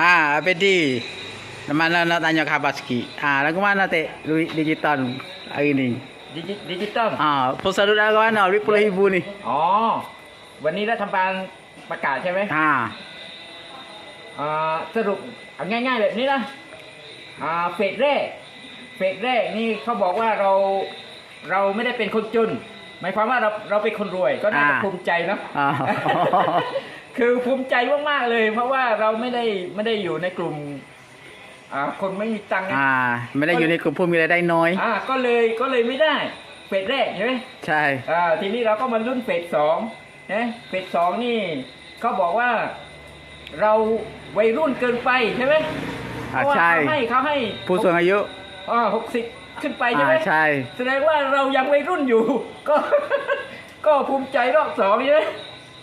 Ha, Abedi. Mana nak tanya khabar sikit. Ha, lagu mana teh duit digital hari ni? ดิจิดิจิตอล Ha, pusat duit lagu mana? Duit puluh ribu ni. อ๋อ วันนี้รัฐบาลประกาศใช่ไหม Ha. อ่าสรุปเอาง่ายๆแบบนี้นะอ่าเฟสแรกเฟสแรกนี่เขาบอกว่าเราเราไม่ได้เป็นคนจน หมายความว่าเราเราเป็นคนรวยก็น่าจะอ่าภูมิใจเนาะ อ่า คือภูมิใจมากๆเลย เพราะว่าเราไม่ได้ไม่ได้อยู่ในกลุ่มอ่าคนไม่มีตังค์นะอ่า ไม่ได้อยู่ในกลุ่มผู้มีรายได้น้อย อ่าก็เลยก็เลยไม่ได้เฟสแรกใช่ไหมใช่ อ่าทีนี้เราก็มาลุ้นเฟสสองนะเฟสสองนี่เขาบอกว่าเราวัยรุ่นเกินไปใช่ไหมอ่าเพราะว่าใช่ เขาให้เขาให้ผู้สูงอายุอ่าหกสิบขึ้นไปใช่อ่าไหม ใช่ แสดงว่าเรายังวัยรุ่นอยู่ ก็ ก็ภูมิใจรอบสองใช่ไหม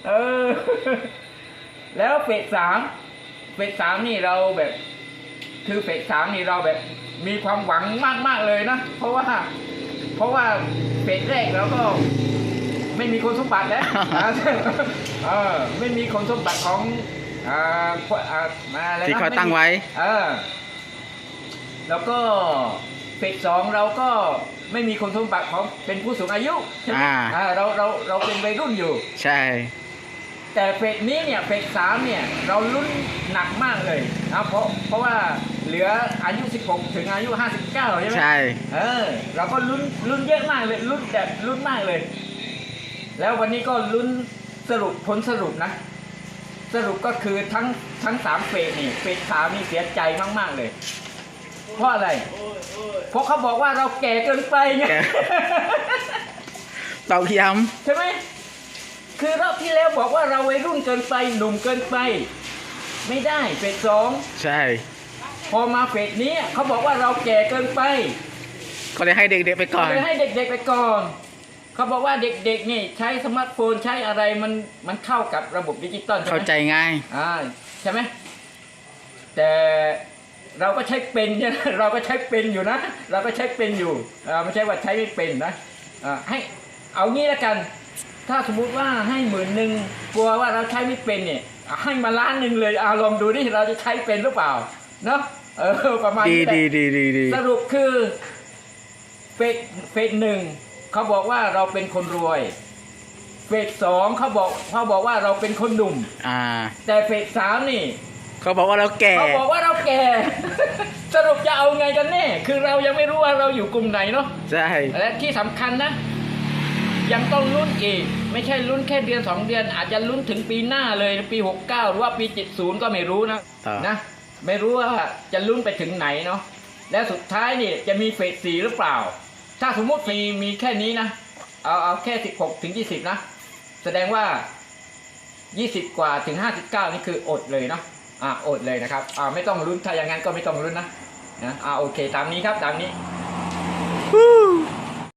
เออ แล้วเฟสสามเฟสสามนี่เราแบบ คือเฟสสามนี่เราแบบ มีความหวังมากมากๆเลยนะเพราะว่า เพราะว่าเฟสแรกเราก็ไม่มีคนสมบัติแล้วเออไม่มีคนสมบัติของอ่าอ่าอะไรนะที่เขาตั้งไว้ เออ แล้วก็เฟสสองเราก็ไม่มีคนสมบัติของเป็นผู้สูงอายุใช่ไหมอ่าอ่าเราเราเราเป็นวัยรุ่นอยู่ ใช่ แต่เฟสนี้เนี่ยเฟสสามเนี่ยเราลุ้นหนักมากเลยนะเพราะเพราะว่าเหลืออายุ 16 ถึงอายุ 59 ใช่ไหมใช่ เออเราก็ลุ้นลุ้นเยอะมากเลยลุ้นแบบลุ้นมากเลย แล้ววันนี้ก็ลุ้นสรุปผลสรุปนะ สรุปก็คือทั้งทั้งสามเฟสนี่เฟสสามนี่เสียใจมากๆเลย เพราะอะไร เพราะเขาบอกว่าเราแก่เกินไปไง แก่ ตอกย้ใช่ไหม คือรอบที่แล้วบอกว่าเราวัยรุ่นเกินไปหนุ่มเกินไป ไม่ได้เฟสสองำใช่ พอมาเฟสนี้เขาบอกว่าเราแก่เกินไปก็เลยให้เด็กๆไปก่อนเลยให้เด็กๆไปก่อน เขาบอกว่าเด็กๆนี่ใช้สมาร์ทโฟนใช้อะไรมันมันเข้ากับระบบดิจิตอลใช่ไหมเข้าใจง่ายอ่าใช่ไหมแต่เราก็ใช้เป็นเนี่ยนะเราก็ใช้เป็นอยู่นะ เราก็ใช้เป็นอยู่อ่าไม่ใช่ว่าใช้ไม่เป็นนะอ่าให้เอางี้แล้วกัน ถ้าสมมุติว่าให้หมื่นหนึ่งกลัวว่าเราใช้ไม่เป็นเนี่ยอะให้มาล้านหนึ่งเลยเอาลองดูดิเราจะใช้เป็นหรือเปล่าเนาะเออประมาณดีนี้แหละดีดีดีดีสรุปคือเฟสเฟสหนึ่งเขาบอกว่าเราเป็นคนรวย เฟสสองเขาบอกเขาบอกว่าเราเป็นคนหนุ่ม อ่า แต่เฟสสามนี่เขาบอกว่าเราแก่เขาบอกว่าเราแก่ สรุปจะเอาไงกันแน่ คือเรายังไม่รู้ว่าเราอยู่กลุ่มไหนเนาะใช่และที่สำคัญนะ ยังต้องลุ้นอีก ไม่ใช่ลุ้นแค่เดือนสองเดือน อาจจะลุ้นถึงปีหน้าเลยปีหกเก้าหรือว่าปีเจ็ดศูนย์ก็ไม่รู้นะต่อนะ ไม่รู้ว่าจะลุ้นไปถึงไหนเนาะแล้วสุดท้ายนี่จะมีเฟสสี่หรือเปล่า ถ้าสมมุติมีมีแค่นี้นะ เอาเอาแค่สิบหกถึงยี่สิบนะ แสดงว่ายี่สิบกว่าถึงห้าสิบเก้านี่คืออดเลยเนาะอ่าอดเลยนะครับอ่าไม่ต้องลุ้นถ้าอย่างนั้นก็ไม่ต้องลุ้นนะนะอ่าโอเค ตามนี้ครับตามนี้ฮู้